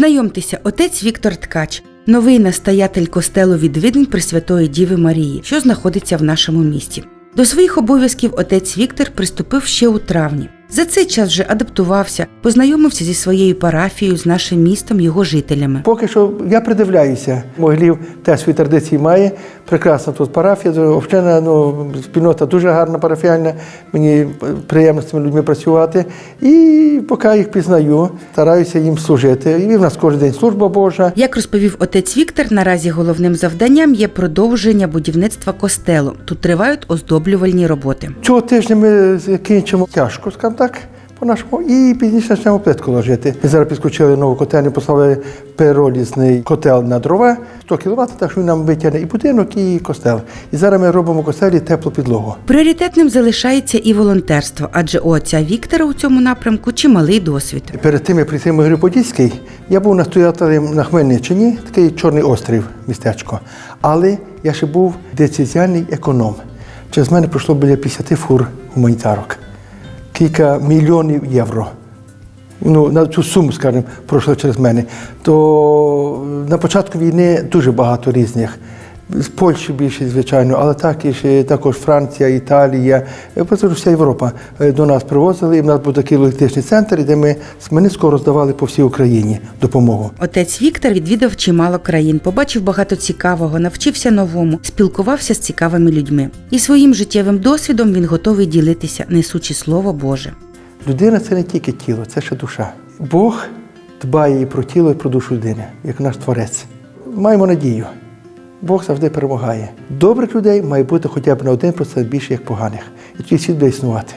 Знайомтеся, отець Віктор Ткач, новий настоятель костелу відвідень Пресвятої Діви Марії, що знаходиться в нашому місті. До своїх обов'язків отець Віктор приступив ще у травні. За цей час вже адаптувався, познайомився зі своєю парафією, з нашим містом, його жителями. Поки що я придивляюся. Могилів теж свої традиції має. Прекрасна тут парафія, община, ну, спільнота дуже гарна парафіальна. Мені приємно з цими людьми працювати. І поки їх пізнаю, стараюся їм служити. І в нас кожен день служба Божа. Як розповів отець Віктор, наразі головним завданням є продовження будівництва костелу. Тут тривають оздоблювальні роботи. Цього тижня ми закінчимо тяжко, скажімо так, по-нашому, і пізніше почнемо плитку ложити. Ми зараз підскочили нову котельню, поставили пиролізний котел на дрова, 100 кВт, так що він нам витягне і будинок, і костел. І зараз ми робимо костелі теплу підлогу. Пріоритетним залишається і волонтерство, адже у отця Віктора у цьому напрямку чималий досвід. Перед тим, як прийти в Могилів-Подільський, я був настоятелем на Хмельниччині, такий Чорний острів, містечко. Але я ще був децизіальний економ. Через мене пройшло біля 50 фур гуманітарок. Кілька мільйонів євро. Ну, на цю суму, скажімо, пройшло через мене. То на початку війни дуже багато різних. З Польщі більше, звичайно, але так і ще також Франція, Італія, е, просто вся Європа е, до нас привозили. І в нас був такий логістичний центр, де ми з Хмельницького роздавали по всій Україні допомогу. Отець Віктор відвідав чимало країн, побачив багато цікавого, навчився новому, спілкувався з цікавими людьми. І своїм життєвим досвідом він готовий ділитися, несучи слово Боже. Людина це не тільки тіло, це ще душа. Бог дбає і про тіло, і про душу людини, як наш творець. Маємо надію. Бог завжди перемагає. Добрих людей має бути хоча б на 1% більше, як поганих. І тоді світ буде існувати.